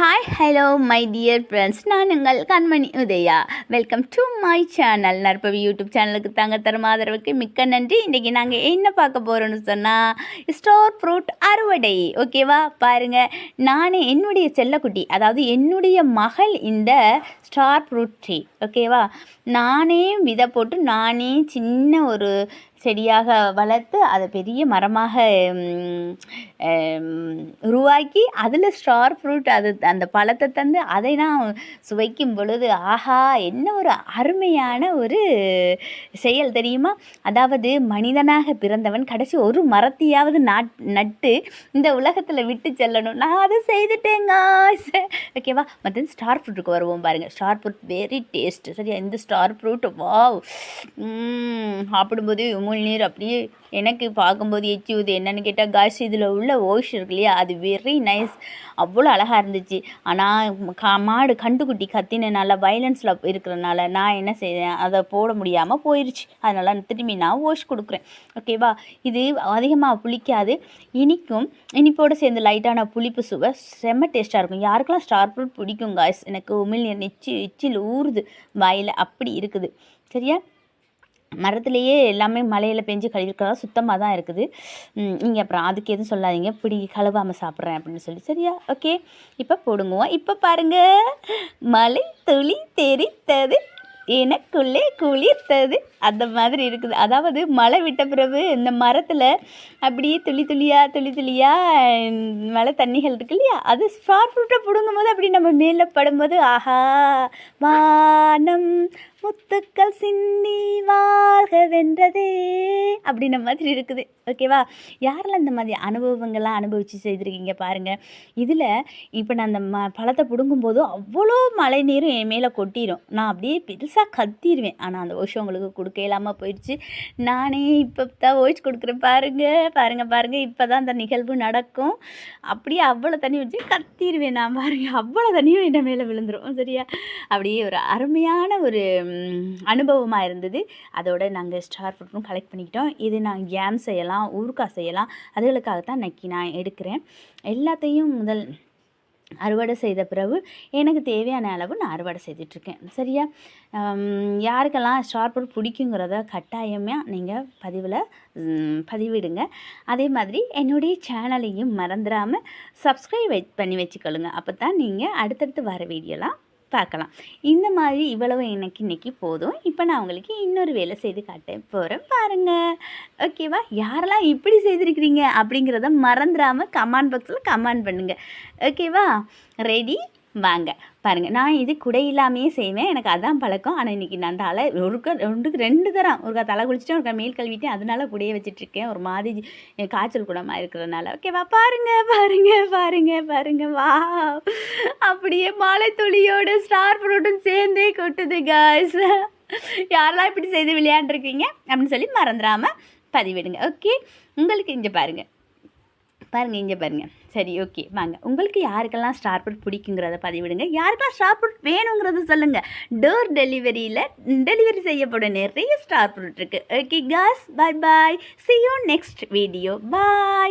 Hi hello my dear friends நான் உங்கள் Kanmani Udhaya. Welcome to my channel Narpavi YouTube சேனலுக்கு தாங்க தரும் ஆதரவுக்கு மிக்க நன்றி. இன்றைக்கி நாங்கள் என்ன பார்க்க போகிறோம்னு சொன்னால் ஸ்டோர் ஃப்ரூட் அறுவடை. ஓகேவா பாருங்கள் நானே என்னுடைய செல்லக்குட்டி அதாவது என்னுடைய மகள் இந்த ஸ்டார் ஃப்ரூட் ட்ரீ ஓகேவா நானே விதை போட்டு நானே சின்ன ஒரு செடியாக வளர்த்து அதை பெரிய மரமாக உருவாக்கி அதில் ஸ்டார் ஃப்ரூட் அது அந்த பழத்தை தந்து அதை நான் சுவைக்கும் பொழுது ஆஹா என்ன ஒரு அருமையான ஒரு செயல் தெரியுமா? அதாவது மனிதனாக பிறந்தவன் கடைசி ஒரு மரத்தையாவது நாட் நட்டு இந்த உலகத்தில் விட்டு செல்லணும். நான் அதை செய்துட்டேங்க ஓகேவா மற்ற ஸ்டார் ஃப்ரூட்டுக்கு வருவோம் பாருங்கள் ஸ்டார் ஃப்ரூட் வெரி டேஸ்ட் சரியா? இந்த ஸ்டார் ஃப்ரூட் வாவ் சாப்பிடும்போது உமிழ்நீர் அப்படியே எனக்கு பார்க்கும்போது எச்சி ஊது. என்னன்னு கேட்டால் காய்ஸ் இதில் உள்ள ஓஷ் இருக்கு இல்லையா அது வெரி நைஸ் அவ்வளோ அழகாக இருந்துச்சு. ஆனால் கா மாடு கண்டுக்குட்டி கத்தினனால வயலன்ஸில் இருக்கிறனால நான் என்ன செய்தேன் அதை போட முடியாமல் போயிடுச்சு அதனால் திரும்பி நான் ஓஷ் கொடுக்குறேன். ஓகேவா இது அதிகமாக புளிக்காது. இனிக்கும் இனிப்போடு சேர்ந்து லைட்டான புளிப்பு சுவை செம்ம டேஸ்ட்டாக இருக்கும். யாருக்கெல்லாம் ஸ்டார் ஃப்ரூட் பிடிக்கும் காய்ஸ் எனக்கு உமிழ்நீர் நெச்சி எச்சில் ஊறுது. வாயில் அப்படி இருக்குது. சரியா? மரத்துலேயே எல்லாமே மலையில் பெஞ்சு கழுவிருக்கிறதா சுத்தமாக தான் இருக்குது. நீங்கள் அப்புறம் அதுக்கு எதுவும் சொல்லாதீங்க. பிடி கழுவாமல் சாப்பிட்றேன் அப்படின்னு சொல்லி. சரியா? ஓகே. இப்போ போடுங்குவோம். இப்போ பாருங்கள் மலை துளி தெரித்தது எனக்குள்ளே குளிர்த்தது. அந்த மாதிரி இருக்குது. அதாவது மழை விட்ட பிறகு இந்த மரத்தில் அப்படியே துளி துளியாக துளி துளியாக மழை தண்ணிகள் இருக்கு இல்லையா? அது ஸ்டார் ஃப்ரூட்டை பிடுங்கும் போது அப்படி நம்ம மேலே படும்போது ஆஹா வானம் முத்துக்கள் சிந்தி வாழ்க வென்றதே அப்படின்ன மாதிரி இருக்குது. ஓகேவா யாரெல்லாம் இந்த மாதிரி அனுபவங்கள்லாம் அனுபவித்து செய்திருக்கீங்க பாருங்கள் இதில் இப்போ நான் அந்த ம பழத்தை பிடுங்கும்போது அவ்வளோ மழை நீரும் என் மேலே கொட்டிடும் நான் அப்படியே பெருசாக கத்திடுவேன் ஆனால் அந்த ஓஷம் உங்களுக்கு கொடுக்க இல்லாமல் போயிடுச்சு. நானே இப்போ தான் ஓய்ஸ் கொடுக்குறேன். பாருங்கள் பாருங்கள் பாருங்கள் இப்போ தான் அந்த நிகழ்வு நடக்கும். அப்படியே அவ்வளோ தண்ணி வச்சு கத்திடுவேன் நான். பாருங்கள் அவ்வளோ தண்ணியும் என் மேலே விழுந்துடும் சரியா? அப்படியே ஒரு அருமையான ஒரு அனுபவமாக இருந்தது. அதோட நாங்கள் ஸ்டார் ஃப்ரூட்டும் கலெக்ட் பண்ணிக்கிட்டோம். இது நான் ஜாம் செய்யலாம் ஊறுகாய் செய்யலாம். அதுகளுக்காகத்தான் நக்கி நான் எடுக்கிறேன். எல்லாத்தையும் முதல் அறுவடை செய்த பிறகு எனக்கு தேவையான அளவு நான் அறுவடை செய்துட்ருக்கேன். சரியா? யாருக்கெல்லாம் ஸ்டார் ஃபுட் பிடிக்குங்கிறத கட்டாயமாக நீங்கள் பதிவில் பதிவிடுங்க. அதே மாதிரி என்னுடைய சேனலையும் மறந்துடாமல் சப்ஸ்கிரைப் பண்ணி வச்சுக்கொள்ளுங்க. அப்போ தான் நீங்கள் அடுத்தடுத்து வர வீடியோலாம் பார்க்கலாம். இந்த மாதிரி இவ்வளவு எனக்கு இன்னைக்கு போதும். இப்போ நான் உங்களுக்கு இன்னொரு வேலை செய்து காட்டேன் போகிறேன் பாருங்கள் ஓகேவா யாரெல்லாம் இப்படி செய்திருக்கிறீங்க அப்படிங்கிறத மறந்துடாமல் கமெண்ட் பாக்ஸில் கமெண்ட் பண்ணுங்கள் ஓகேவா ரெடி வாங்க. பாருங்கள் நான் இது குடை இல்லாமையே செய்வேன். எனக்கு அதான் பழக்கம். ஆனால் இன்றைக்கி நான் தலை ஒருக்க ரெண்டுக்கு ரெண்டு தரம். ஒருக்கா தலை குளிச்சுட்டு ஒருக்கா மேல் கழுவிட்டு அதனால குடையை வச்சுட்ருக்கேன். ஒரு மாதிரி என் காய்ச்சல் குடமாக இருக்கிறதுனால. ஓகேவா பாருங்க பாருங்க பாருங்க பாருங்க. வா அப்படியே மாலை துளியோட ஸ்டார் ஃப்ரூட்டும் சேர்ந்தே கொட்டுது காய்ஸ் யாரெல்லாம் இப்படி செய்து விளையாண்டுருக்கீங்க? அப்படின்னு சொல்லி மறந்துடாமல் பதிவிடுங்க. ஓகே உங்களுக்கு இங்கே பாருங்கள் பாருங்கள் இங்கே பாருங்கள் சரி ஓகே வாங்க. உங்களுக்கு யாருக்கெல்லாம் ஸ்டார் ஃப்ரூட் பிடிக்குங்கிறத பதிவிடுங்க. யாருக்கெல்லாம் ஸ்டார் ஃப்ரூட் வேணுங்கிறத சொல்லுங்கள் டோர் டெலிவரியில் டெலிவரி செய்யப்படும் நிறைய ஸ்டார் ஃப்ரூட் இருக்குது okay cause bye bye see you next video bye